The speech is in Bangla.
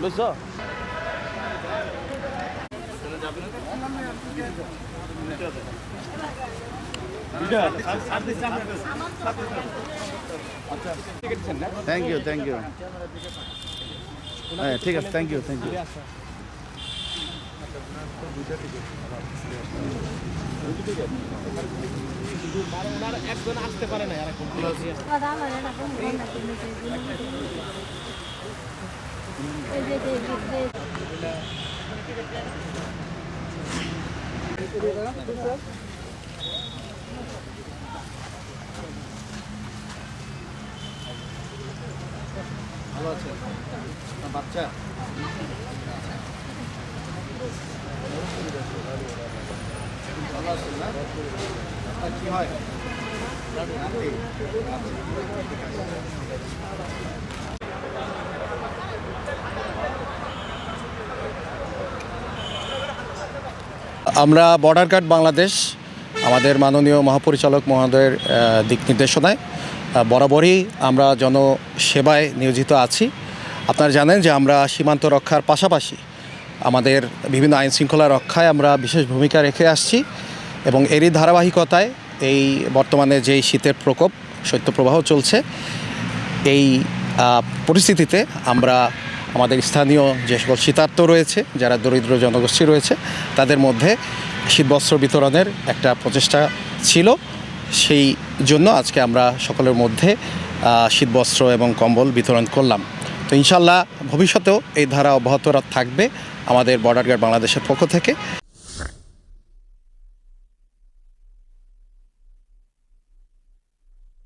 বুঝছ থ্যাংক ইউ থ্যাংক ইউ হ্যাঁ ঠিক আছে থ্যাংক ইউ থ্যাংক ইউ একজন আসতে পারে না আর ভালো আপনার বাচ্চা? ভালো আছেন না? কি হয় আমরা বর্ডার গার্ড বাংলাদেশ, আমাদের মাননীয় মহাপরিচালক মহোদয়ের দিক নির্দেশনায় বরাবরই আমরা জনসেবায় নিয়োজিত আছি। আপনারা জানেন যে আমরা সীমান্ত রক্ষার পাশাপাশি আমাদের বিভিন্ন আইন শৃঙ্খলা রক্ষায় আমরা বিশেষ ভূমিকা রেখে আসছি। এবং এরই ধারাবাহিকতায় এই বর্তমানে যেই শীতের প্রকোপ, শৈত্যপ্রবাহ চলছে, এই পরিস্থিতিতে আমরা আমাদের স্থানীয় যে সকল শীতার্থ রয়েছে, যারা দরিদ্র জনগোষ্ঠী রয়েছে, তাদের মধ্যে শীতবস্ত্র বিতরণের একটা প্রচেষ্টা ছিল। সেই জন্য আজকে আমরা সকলের মধ্যে শীতবস্ত্র এবং কম্বল বিতরণ করলাম। তো ইনশাল্লাহ ভবিষ্যতেও এই ধারা অব্যাহত থাকবে আমাদের বর্ডার গার্ড বাংলাদেশের পক্ষ থেকে।